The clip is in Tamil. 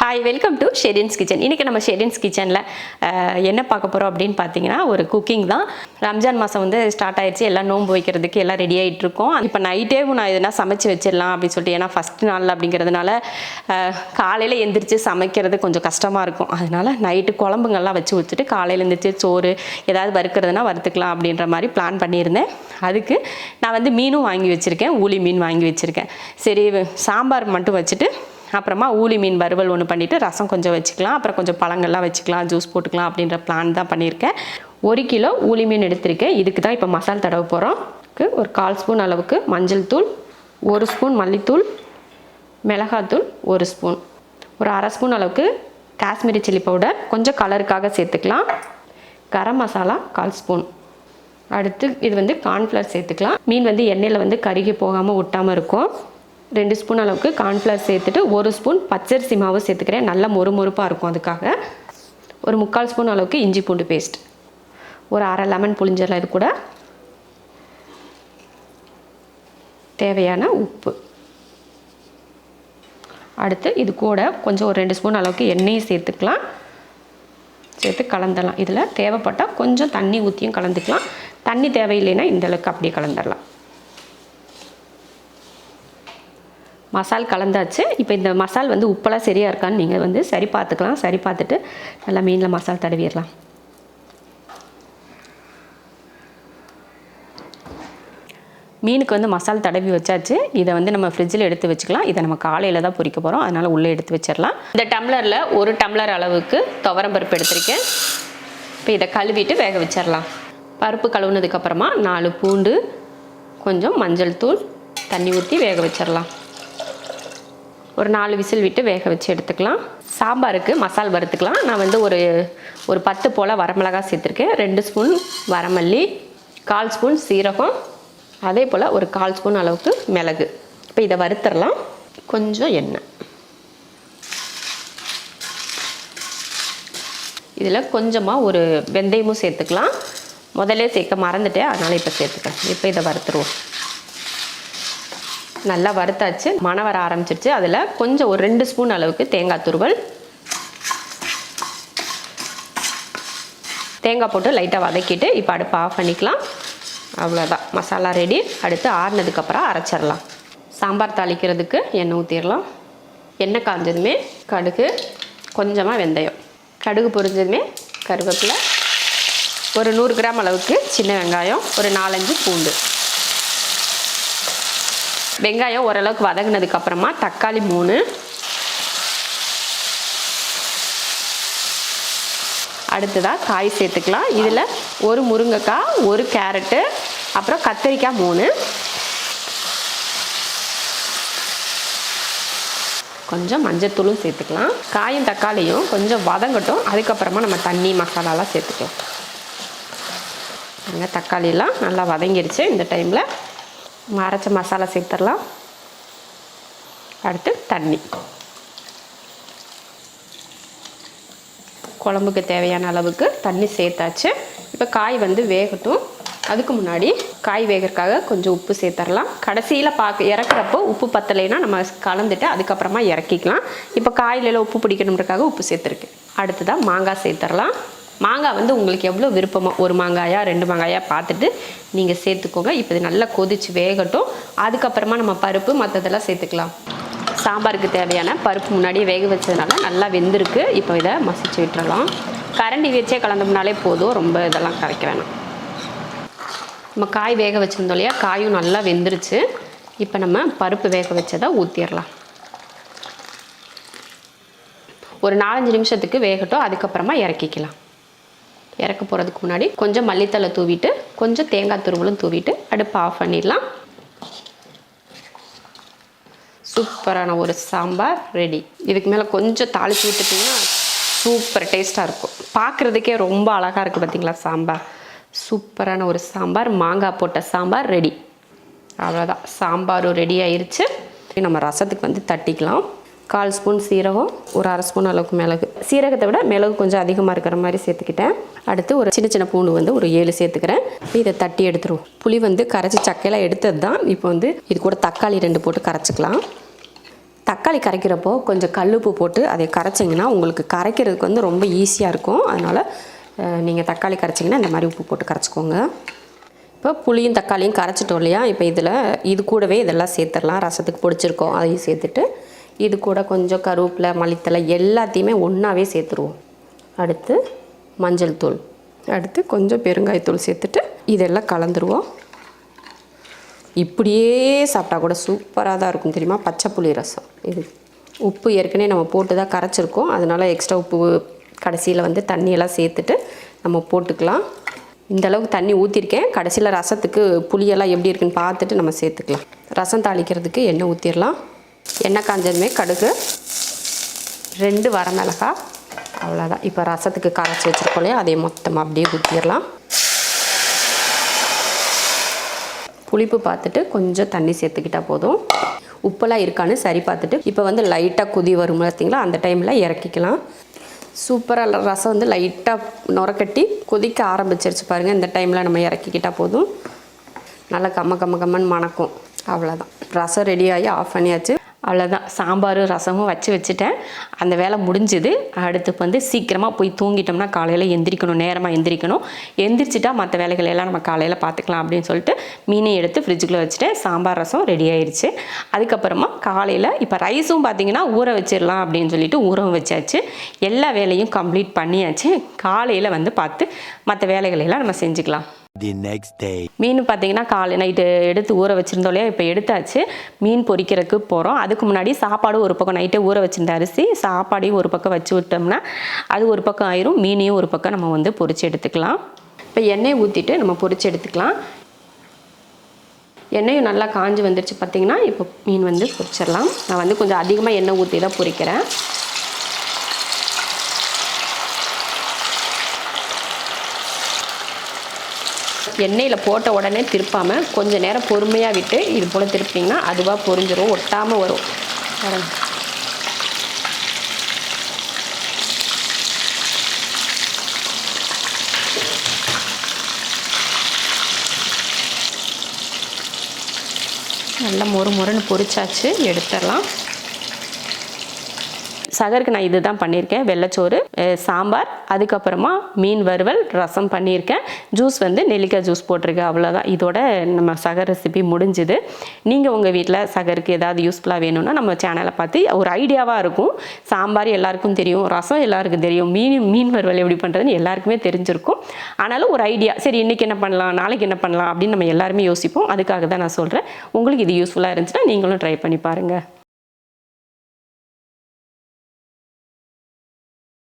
Hi welcome to Sherin's kitchen இன்றைக்கி நம்ம ஷெரின்ஸ் கிச்சனில் என்ன பார்க்க போகிறோம் அப்படின்னு பார்த்தீங்கன்னா ஒரு குக்கிங் தான். ரம்ஜான் மாதம் வந்து ஸ்டார்ட் ஆயிடுச்சு. எல்லாம் நோன்பு வைக்கிறதுக்கு எல்லாம் ரெடி ஆகிட்டு இருக்கோம். இப்போ நைட்டேவும் நான் எதுனா சமைச்சு வச்சிடலாம் அப்படின்னு சொல்லிட்டு ஏன்னா ஃபஸ்ட் நாள் அப்படிங்கிறதுனால காலையில் எந்திரிச்சு சமைக்கிறது கொஞ்சம் கஷ்டமாக இருக்கும். அதனால நைட்டு குழம்புங்கள்லாம் வச்சு வச்சுட்டு காலையில் எந்திரிச்சு சோறு ஏதாவது வறுக்கிறதுனா வறுத்துக்கலாம் அப்படின்ற மாதிரி பிளான் பண்ணியிருந்தேன். அதுக்கு நான் வந்து மீனும் வாங்கி வச்சுருக்கேன். ஊளி மீன் வாங்கி வச்சுருக்கேன். சரி சாம்பார் மட்டும் வச்சுட்டு அப்புறமா ஊளி மீன் வறுவல் ஒன்று பண்ணிவிட்டு ரசம் கொஞ்சம் வச்சுக்கலாம். அப்புறம் கொஞ்சம் பழங்கள்லாம் வச்சுக்கலாம். ஜூஸ் போட்டுக்கலாம் அப்படின்ற பிளான் தான் பண்ணியிருக்கேன். ஒரு கிலோ ஊளி மீன் எடுத்திருக்கேன். இதுக்கு தான் இப்போ மசால் தடவை போகிறோம் ஒரு கால் ஸ்பூன் அளவுக்கு மஞ்சள் தூள் ஒரு ஸ்பூன் மல்லித்தூள் மிளகாத்தூள் ஒரு ஸ்பூன். ஒரு அரை ஸ்பூன் அளவுக்கு காஷ்மீரி சில்லி பவுடர். கொஞ்சம் கலருக்காக சேர்த்துக்கலாம். கரம் மசாலா கால் ஸ்பூன். அடுத்து இது வந்து கார்ன்ஃப்ளவர் சேர்த்துக்கலாம். மீன் வந்து எண்ணெயில் வந்து கருகி போகாமல் ஒட்டாமல் இருக்கும். ரெண்டு ஸ்பூன் அளவுக்கு கார்ன்ஃப்ளவர் சேர்த்துட்டு ஒரு ஸ்பூன் பச்சரிசி மாவு சேர்த்துக்கிறேன். நல்ல மொறு மொறுப்பாக இருக்கும் அதுக்காக. ஒரு முக்கால் ஸ்பூன் அளவுக்கு இஞ்சி பூண்டு பேஸ்ட் ஒரு அரை லெமன் புளிஞ்சிடலாம் இது கூட. தேவையான உப்பு. அடுத்து இது கூட கொஞ்சம் ஒரு ரெண்டு ஸ்பூன் அளவுக்கு எண்ணெயும் சேர்த்துக்கலாம். சேர்த்து கலந்துடலாம். இதில் தேவைப்பட்டால் கொஞ்சம் தண்ணி ஊற்றியும் கலந்துக்கலாம். தண்ணி தேவையில்லைன்னா இந்தளவுக்கு அப்படியே கலந்துடலாம். மசால் கலந்தாச்சு. இப்போ இந்த மசால் வந்து உப்பெல்லாம் சரியாக இருக்கான்னு நீங்கள் வந்து சரி பார்த்துக்கலாம். சரி பார்த்துட்டு நல்லா மீனில் மசால் தடவிடலாம். மீனுக்கு வந்து மசால் தடவி வச்சாச்சு. இதை வந்து நம்ம ஃப்ரிட்ஜில் எடுத்து வச்சுக்கலாம். இதை நம்ம காலையில் தான் பொறிக்க போகிறோம் அதனால் உள்ளே எடுத்து வச்சிடலாம். இந்த டம்ளரில் ஒரு டம்ளர் அளவுக்கு துவரம் பருப்பு எடுத்திருக்கேன். இப்போ இதை கழுவிட்டு வேக வச்சிடலாம். பருப்பு கழுவுனதுக்கப்புறமா நாலு பூண்டு கொஞ்சம் மஞ்சள் தூள் தண்ணி ஊற்றி வேக வச்சிடலாம். ஒரு நாலு விசில் விட்டு வேக வச்சு எடுத்துக்கலாம். சாம்பாருக்கு மசால் வறுத்துக்கலாம். நான் வந்து ஒரு ஒரு பத்து போல் வரமிளகாய் சேர்த்துருக்கேன். ரெண்டு ஸ்பூன் வரமல்லி கால் ஸ்பூன் சீரகம் அதே போல் ஒரு கால் ஸ்பூன் அளவுக்கு மிளகு. இப்போ இதை வறுத்துடலாம். கொஞ்சம் எண்ணெய். இதில் கொஞ்சமாக ஒரு வெந்தயமும் சேர்த்துக்கலாம். முதல்ல சேர்க்க மறந்துட்டேன். அதனால் இப்போ சேர்த்துக்கிறேன். இப்போ இதை வறுத்துருவோம். நல்லா வறுத்தாச்சு. மணம் வர ஆரம்பிச்சிருச்சு. அதில் கொஞ்சம் ஒரு ரெண்டு ஸ்பூன் அளவுக்கு தேங்காய் துருவல். தேங்காய் போட்டு லைட்டாக வதக்கிட்டு இப்போ அடுப்பு ஆஃப் பண்ணிக்கலாம். அவ்வளோதான் மசாலா ரெடி அடுத்து ஆறுனதுக்கப்புறம் அரைச்சிடலாம். சாம்பார் தாளிக்கிறதுக்கு எண்ணெய் ஊற்றிடலாம் எண்ணெய் காஞ்சதுமே கடுகு கொஞ்சமாக வெந்தயம். கடுகு பொரிஞ்சதுமே கருவேப்பிலை. ஒரு நூறு கிராம் அளவுக்கு சின்ன வெங்காயம். ஒரு நாலஞ்சு பூண்டு. வெங்காயம் ஓரளவுக்கு வதங்கினதுக்கு அப்புறமா தக்காளி மூணு. அடுத்ததாக காய் சேர்த்துக்கலாம். இதில் ஒரு முருங்கைக்காய் ஒரு கேரட்டு அப்புறம் கத்திரிக்காய் மூணு. கொஞ்சம் மஞ்சத்தூளும் சேர்த்துக்கலாம். காயும் தக்காளியும் கொஞ்சம் வதங்கட்டும். அதுக்கப்புறமா நம்ம தண்ணி மசாலாலாம் சேர்த்துக்கலாம். அங்கே தக்காளியெல்லாம் நல்லா வதங்கிடுச்சு இந்த டைமில் அரைச்ச மசாலா சேர்த்துடலாம். அடுத்து தண்ணி. குழம்புக்கு தேவையான அளவுக்கு தண்ணி சேர்த்தாச்சு. இப்போ காய் வந்து வேகட்டும். அதுக்கு முன்னாடி காய் வேகிறதுக்காக கொஞ்சம் உப்பு சேர்த்துடலாம். கடைசியில் பார்க்க இறக்குறப்போ உப்பு பத்தலைன்னா நம்ம கலந்துட்டு அதுக்கப்புறமா இறக்கிக்கலாம். இப்போ காயிலெல்லாம் உப்பு பிடிக்கணுன்றக்காக உப்பு சேர்த்துருக்கு அடுத்ததாக மாங்காய் சேர்த்துடலாம். மாங்காய் வந்து உங்களுக்கு எவ்வளோ விருப்பமோ? ஒரு மாங்காயா ரெண்டு மாங்காயா பார்த்துட்டு நீங்கள் சேர்த்துக்கோங்க. இப்போ இது நல்லா கொதிச்சு வேகட்டும். அதுக்கப்புறமா நம்ம பருப்பு மற்றதெல்லாம் சேர்த்துக்கலாம். சாம்பாருக்கு தேவையான பருப்பு முன்னாடியே வேக வச்சதுனால நல்லா வெந்திருக்கு. இப்போ இதை மசிச்சு விட்டுறலாம். கரண்டி வச்சே கலந்தோம்னாலே போதும். ரொம்ப இதெல்லாம் கரைக்க வேணாம். நம்ம காய் வேக வச்சுருந்தோம் இல்லையா? காயும் நல்லா வெந்துருச்சு. இப்போ நம்ம பருப்பு வேக வச்சதை ஊற்றிடலாம் ஒரு நாலஞ்சு நிமிஷத்துக்கு வேகட்டும். அதுக்கப்புறமா இறக்கிக்கலாம். இறக்க போகிறதுக்கு முன்னாடி கொஞ்சம் மல்லித்தலை தூவிட்டு கொஞ்சம் தேங்காய் துருவலும் தூவிட்டு அடுப்பு ஆஃப் பண்ணிடலாம். சூப்பரான ஒரு சாம்பார் ரெடி இதுக்கு மேலே கொஞ்சம் தாளித்து விட்டுட்டிங்கன்னா சூப்பர் டேஸ்ட்டாக இருக்கும். பார்க்குறதுக்கே ரொம்ப அழகாக இருக்குது பார்த்தீங்களா சாம்பார்? சூப்பரான ஒரு சாம்பார் மாங்காய் போட்ட சாம்பார் ரெடி அவ்வளோதான் சாம்பாரும் ரெடி ஆயிடுச்சு நம்ம ரசத்துக்கு வந்து தட்டிக்கலாம். கால் ஸ்பூன் சீரகம் ஒரு அரை ஸ்பூன் அளவுக்கு மிளகு. சீரகத்தை விட மிளகு கொஞ்சம் அதிகமாக இருக்கிற மாதிரி சேர்த்துக்கிட்டேன். அடுத்து ஒரு சின்ன சின்ன பூண்டு வந்து ஒரு ஏழு சேர்த்துக்கிறேன். இதை தட்டி எடுத்துருவோம். புளி வந்து கரைச்சி சக்கையெல்லாம் எடுத்தது தான். இப்போ வந்து இது கூட தக்காளி ரெண்டு போட்டு கரைச்சிக்கலாம். தக்காளி கரைக்கிறப்போ கொஞ்சம் கல்லுப்பு போட்டு அதை கரைச்சிங்கன்னா உங்களுக்கு கரைக்கிறதுக்கு வந்து ரொம்ப ஈஸியாக இருக்கும். அதனால் நீங்கள் தக்காளி கரைச்சிங்கன்னா இந்த மாதிரி உப்பு போட்டு கரைச்சிக்கோங்க. இப்போ புளியும் தக்காளியும் கரைச்சிட்டோம் இல்லையா? இப்போ இதில் இது கூடவே இதெல்லாம் சேர்த்துடலாம். ரசத்துக்கு பிடிச்சிருக்கோம். அதையும் சேர்த்துட்டு இது கூட கொஞ்சம் கருவேப்பிலை மல்லித்தலை எல்லாத்தையுமே ஒன்றாவே சேர்த்துருவோம். அடுத்து மஞ்சள் தூள். அடுத்து கொஞ்சம் பெருங்காயத்தூள் சேர்த்துட்டு இதெல்லாம் கலந்துருவோம். இப்படியே சாப்பிட்டா கூட சூப்பராக தான் இருக்கும் தெரியுமா? பச்சை புளி ரசம். இது உப்பு ஏற்கனவே நம்ம போட்டு தான் கரைச்சிருக்கோம். அதனால் எக்ஸ்ட்ரா உப்பு கடைசியில் வந்து தண்ணியெல்லாம் சேர்த்துட்டு நம்ம போட்டுக்கலாம். இந்த அளவுக்கு தண்ணி ஊற்றிருக்கேன் கடைசியில் ரசத்துக்கு புளியெல்லாம் எப்படி இருக்குன்னு பார்த்துட்டு நம்ம சேர்த்துக்கலாம். ரசம் தாளிக்கிறதுக்கு எண்ணெய் ஊற்றிடலாம் எண்ணெய் காஞ்சதுமே கடுகு ரெண்டு வரமிளகாய் அவ்வளோதான் இப்போ ரசத்துக்கு கரைச்சி வச்சுருக்கோம் இல்லையா? அதை மொத்தமாக அப்படியே ஊற்றிடலாம் புளிப்பு பார்த்துட்டு கொஞ்சம் தண்ணி சேர்த்துக்கிட்டால் போதும். உப்பெல்லாம் இருக்கான்னு சரி பார்த்துட்டு இப்போ வந்து லைட்டாக குதி வரும் பார்த்தீங்களா? அந்த டைமில் இறக்கிக்கலாம். சூப்பராக ரசம் வந்து லைட்டாக நுரக்கட்டி கொதிக்க ஆரம்பிச்சிருச்சு பாருங்கள் இந்த டைமில் நம்ம இறக்கிக்கிட்டால் போதும். நல்லா கம்ம கம்ம கம்மன்னு மணக்கும். அவ்வளோதான் ரசம் ரெடி ஆகி ஆஃப் பண்ணியாச்சு. அவ்வளோதான் சாம்பார் ரசமும் வச்சு வச்சுட்டேன். அந்த வேலை முடிஞ்சுது. அடுத்து வந்து சீக்கிரமாக போய் தூங்கிட்டோம்னா காலையில் எந்திரிக்கணும் நேரமாக எந்திரிக்கணும். எந்திரிச்சிட்டா மற்ற வேலைகள் எல்லாம் நம்ம காலையில் பார்த்துக்கலாம் அப்படின்னு சொல்லிட்டு மீனை எடுத்து ஃப்ரிட்ஜுக்குள்ளே வச்சுட்டேன். சாம்பார் ரசம் ரெடி ஆயிடுச்சு அதுக்கப்புறமா காலையில் இப்போ ரைஸும் பார்த்தீங்கன்னா ஊற வச்சிடலாம் அப்படின்னு சொல்லிட்டு ஊறவும் வச்சாச்சு. எல்லா வேலையும் கம்ப்ளீட் பண்ணியாச்சு. காலையில் வந்து பார்த்து மற்ற வேலைகளை எல்லாம் நம்ம செஞ்சுக்கலாம். தி நெக்ஸ்ட் டே மீன் பார்த்தீங்கன்னா காலை நைட்டு எடுத்து ஊற வச்சுருந்தோம் இல்லையா? இப்போ எடுத்தாச்சு. மீன் பொரிக்கிறதுக்கு போகிறோம் அதுக்கு முன்னாடி சாப்பாடு ஒரு பக்கம் நைட்டே ஊற வச்சிருந்த அரிசி சாப்பாடையும் ஒரு பக்கம் வச்சு விட்டோம்னா அது ஒரு பக்கம் ஆயிரும். மீனையும் ஒரு பக்கம் நம்ம வந்து பொரிச்சு எடுத்துக்கலாம். இப்போ எண்ணெய் ஊற்றிட்டு நம்ம பொரிச்சு எடுத்துக்கலாம். எண்ணெயும் நல்லா காஞ்சி வந்துருச்சு பார்த்தீங்கன்னா இப்போ மீன் வந்து பொரிச்சிடலாம் நான் வந்து கொஞ்சம் அதிகமாக எண்ணெய் ஊற்றி தான் பொரிக்கிறேன் எண்ணெயில் போட்ட உடனே திருப்பாமல் கொஞ்சம் நேரம் பொறுமையாக விட்டு இது போல் திருப்பிங்கன்னா அதுவாக பொரிஞ்சிடும் ஒட்டாமல் வரும். நல்லா மொறு மொறுன்னு பொரிச்சாச்சு எடுத்துடலாம். சகருக்கு நான் இதுதான் பண்ணியிருக்கேன். வெள்ளைச்சோறு சாம்பார் அதுக்கப்புறமா மீன் வறுவல் ரசம் பண்ணியிருக்கேன். ஜூஸ் வந்து நெல்லிக்காய் ஜூஸ் போட்டிருக்கேன் அவ்வளோதான் இதோட நம்ம சகர் ரெசிபி முடிஞ்சுது. நீங்கள் உங்கள் வீட்டில் சகருக்கு ஏதாவது யூஸ்ஃபுல்லாக வேணும்னா நம்ம சேனலை பார்த்து ஒரு ஐடியாவாக இருக்கும். சாம்பார் எல்லாருக்கும் தெரியும். ரசம் எல்லாருக்கும் தெரியும். மீன் மீன் வறுவல் எப்படி பண்ணுறதுன்னு எல்லாருக்குமே தெரிஞ்சிருக்கும். ஆனாலும் ஒரு ஐடியா சரி இன்றைக்கி என்ன பண்ணலாம்? நாளைக்கு என்ன பண்ணலாம்? அப்படின்னு நம்ம எல்லாருமே யோசிப்போம். அதுக்காக தான் நான் சொல்கிறேன் உங்களுக்கு இது யூஸ்ஃபுல்லாக இருந்துச்சுன்னா நீங்களும் ட்ரை பண்ணி பாருங்கள்